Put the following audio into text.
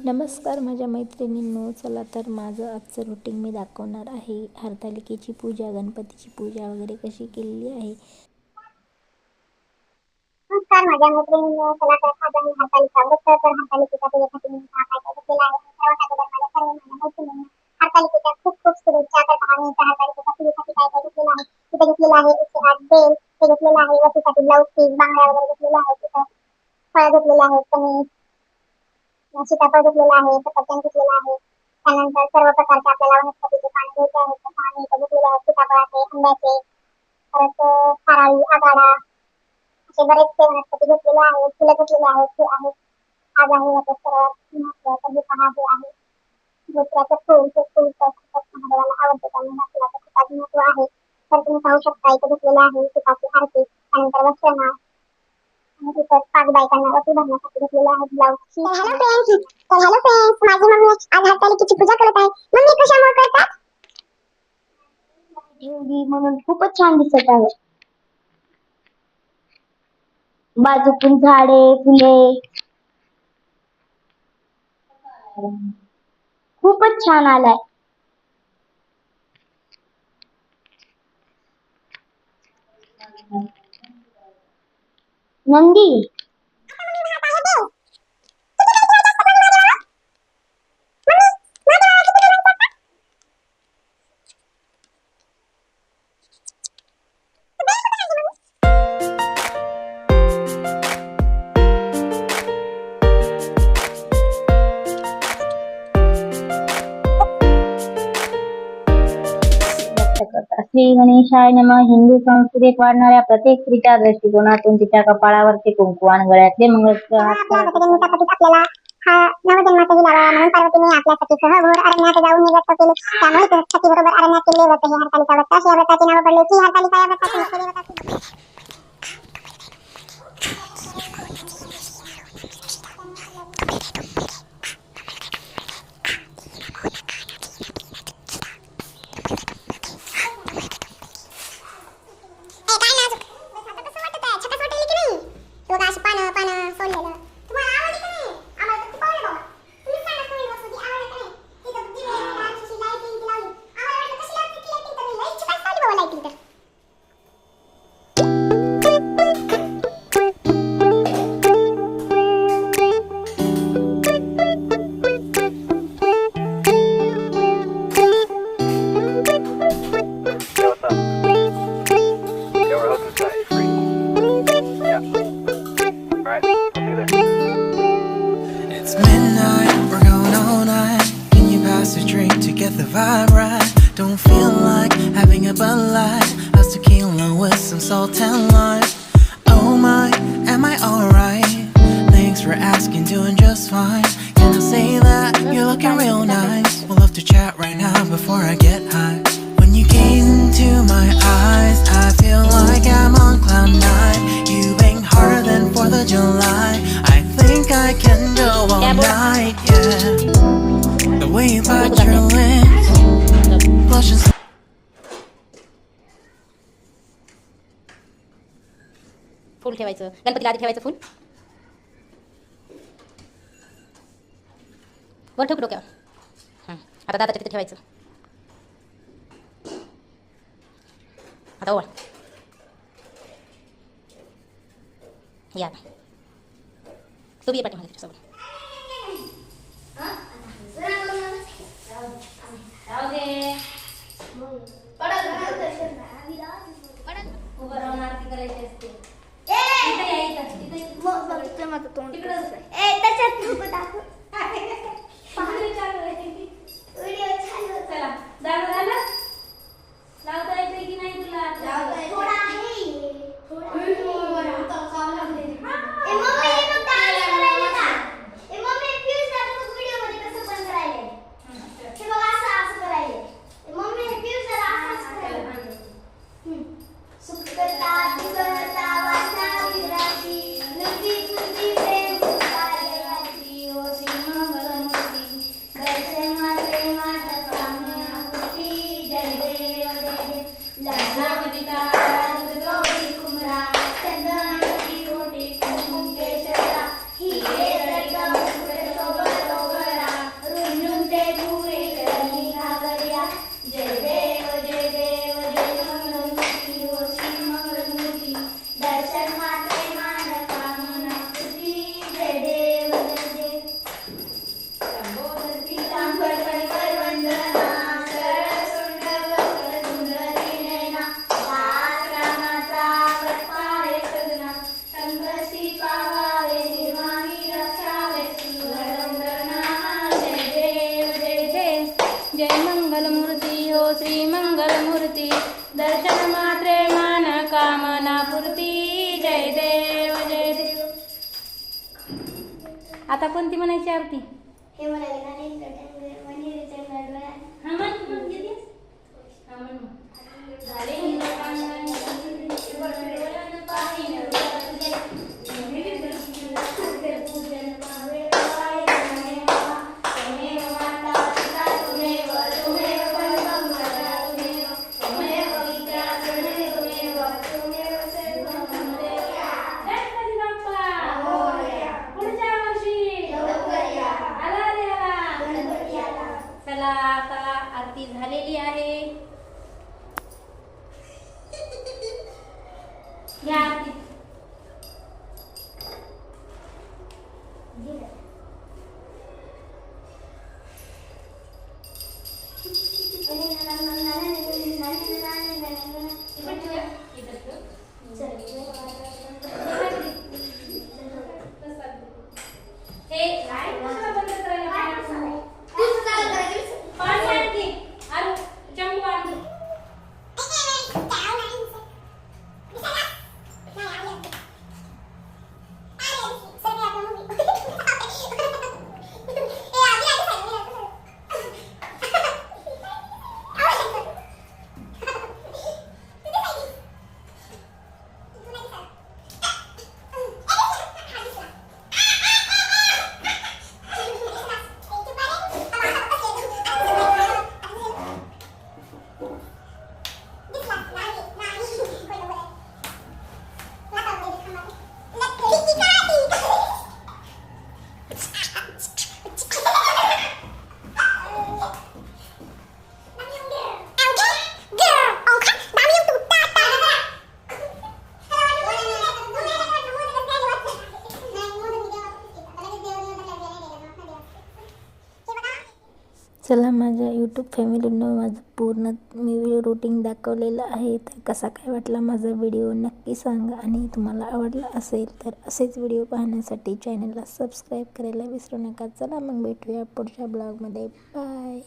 नमस्कार माझ्या मैत्रिणींनो चला तर माझं आजचं रुटीन मी दाखवणार आहे. हरतालिकेची पूजा गणपतीची पूजा वगैरे कशी केलेली आहे? नमस्कार माझ्या मैत्रिणींनो चला तर आज आम्ही हरतालिका व्रत तर हरतालिकेच्या पूजेसाठी मी काय काय आहे सर्वात अगोदर माझ्या सर्व माझ्या मैत्रिणींना हरतालिकेच्या खूप खूप शुभेच्छा. तर त्या हरतालिकेच्या पूजेसाठी काय काय घेतलेलं आहे? तिथे घेतलेलं आहे एकशे आठ बेल ते घेतलेलं आहे ब्लाऊज पीस बांगड्या वगैरे घेतलेल्या आहेत तिथं फळं कमी सीताफळ घेतलेलं आहे सफरचंद घेतलेलं आहे. त्यानंतर सर्व प्रकारचे आपल्याला वनस्पतीचे पाणी घ्यायचे आहे तर पाणी इथं घेतलेले आहे सीताफळाचे आंब्याचे परत अं, खाराळी आगाडा असे बरेचसे वनस्पती घेतलेले आहेत. फुलं घेतलेले आहेत. ते आहेत. आज आहे याचं सर्वात महत्वाचं हे पहा हे आहे. धोत्र्याचं फूल. ते फूल तर खूपच महादेवाला आवडते. त्यामुळे या फुलाचं खूपच महत्त्व आहे. तर तुम्ही पाहू शकता इथे घेतलेलं आहे सीताची आरती. त्यानंतर वस्त्रनाळ पाच बायकांना वटी भरण्यासाठी घेतलेलं आहे ब्लाऊज हॅलो फ्रेंड्स तर हॅलो फ्रेंड्स माझी मम्मी आज हरतालिकेची पूजा करत आहे. मम्मी कशामुळे करतात? म्हणून खूपच छान दिसत आहे. बाजूतून झाडे फुले. खूपच छान आलाय. नंदी ನಂದಿ करतात श्री गणेशाय नम. हिंदू संस्कृतीत वाढणाऱ्या प्रत्येक स्त्रीच्या दृष्टिकोनातून तिच्या कपाळावरचे कुंकू आणि गळ्यातले मंगळसूत्र आपल्याला हा नवजन्माचाही लावा म्हणून पार्वतीने आपल्यासाठी सहघोर अरण्यात जाऊन हे व्रत केले. त्यामुळे ते सती बरोबर अरण्यात केले व्रत हे हरतालिका व्रत. असे या व्रताचे नाव पडले की हरतालिका या व्रताचे मुख्य देवता drink to get the vibe right? Don't feel like having a Bud Light. How's tequila with some salt and lime? Oh my, am I alright? Thanks for asking, doing just fine. Can I say that you're looking real nice? We'll love to chat right now before I get ठेवायचं. गणपतीला आधी ठेवायचं फुल. वर ठेवू डोक्यावर. आता दादाच्या तिथे ठेवायचं. आता ओळ. या. तू बी पाठी मला सोबत Okay. त्याच्यासोबत जन्मात्रे मान कामना पूर्ती। जय देव जय देव। आता कोणती म्हणायची आरती? हे म्हणाले ना Yeah. चला माझ्या यूट्यूब फॅमिलीनं माझं पूर्ण मी व्हिडिओ रुटीन दाखवलेलं आहे. तर कसा काय वाटला माझा व्हिडिओ नक्की सांगा. आणि तुम्हाला आवडला असेल तर असेच व्हिडिओ पाहण्यासाठी चॅनलला सबस्क्राईब करायला विसरू नका. चला मग भेटूया पुढच्या ब्लॉगमध्ये बाय